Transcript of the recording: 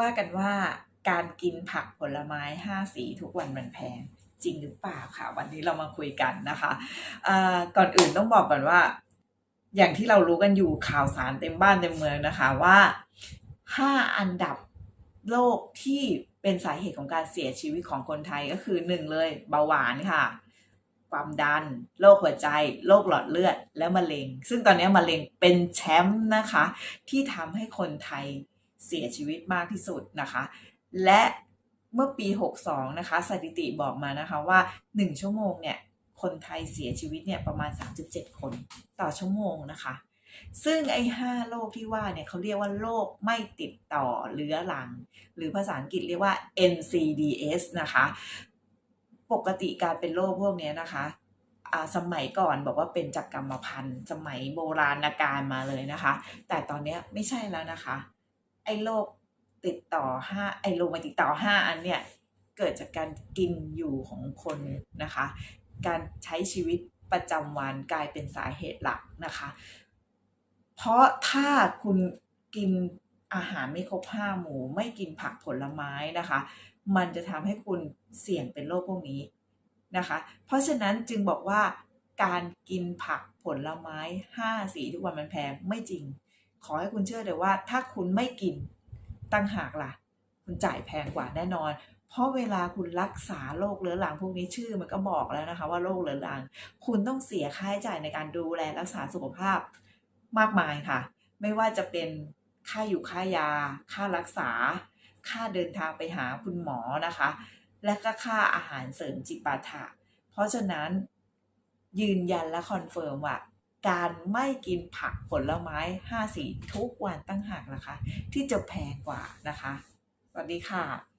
ว่ากันว่าการกินผักผลไม้ห้าสีทุกวันมันแพงจริงหรือเปล่าค่ะ วันนี้เรามาคุยกันนะคะก่อนอื่นต้องบอกก่อนว่า อย่างที่เรารู้กันอยู่ข่าวสารเต็มบ้านเต็มเมืองนะคะว่าห้าอันดับโรคที่เป็นสาเหตุของการเสียชีวิตของคนไทยก็คือหนึ่งเลยเบาหวานค่ะ ความดันโรคหัวใจโรคหลอดเลือดและมะเร็ง ซึ่งตอนนี้มะเร็งเป็นแชมป์นะคะ ที่ทำให้คนไทย เสียชีวิตมากที่สุดนะคะ และเมื่อปี 62 นะคะ สถิติบอกมานะคะว่า 1 ชั่วโมงเนี่ย คนไทยเสียชีวิตเนี่ยประมาณ 37 คนต่อชั่วโมงนะคะ ซึ่งไอ้ห้าโรคที่ว่าเนี่ยเขาเรียกว่าโรคไม่ติดต่อเรื้อรัง หรือภาษาอังกฤษเรียกว่า NCDs นะคะ ปกติการเป็นโรคพวกนี้นะคะสมัยก่อนบอกว่าเป็นจากกรรมพันธุ์ สมัยโบราณกาลมาเลยนะคะ แต่ตอนนี้ไม่ใช่แล้วนะคะ ไอ้โรคติดต่อห้าไอ้โรคมาติดต่อห้าอันเนี่ยเกิดจากการกินอยู่ของคนนะคะ การใช้ชีวิตประจำวันกลายเป็นสาเหตุหลักนะคะ เพราะถ้าคุณกินอาหารไม่ครบห้าหมู่ ไม่กินผักผลไม้นะคะ มันจะทำให้คุณเสี่ยงเป็นโรคพวกนี้นะคะ เพราะฉะนั้นจึงบอกว่าการกินผักผลไม้ห้าสีทุกวันมันแพงไม่จริง ขอให้คุณเชื่อเลยว่า ถ้าคุณไม่กินตั้งหากล่ะ คุณจ่ายแพงกว่าแน่นอน เพราะเวลาคุณรักษาโรคเรื้อรังพวกนี้ชื่อมันก็บอกแล้วนะคะ ว่าโรคเรื้อรัง คุณต้องเสียค่าใช้จ่ายในการดูแลรักษาสุขภาพมากมายค่ะ ไม่ว่าจะเป็นค่าอยู่ค่ายา ค่ารักษา ค่าเดินทางไปหาคุณหมอนะคะ และก็ค่าอาหารเสริมจิปาถะ เพราะฉะนั้นยืนยันและคอนเฟิร์มว่า การไม่กินผักผลไม้ห้าสีทุกวันตั้งหากนะคะ ที่จะแพงกว่านะคะ สวัสดีค่ะ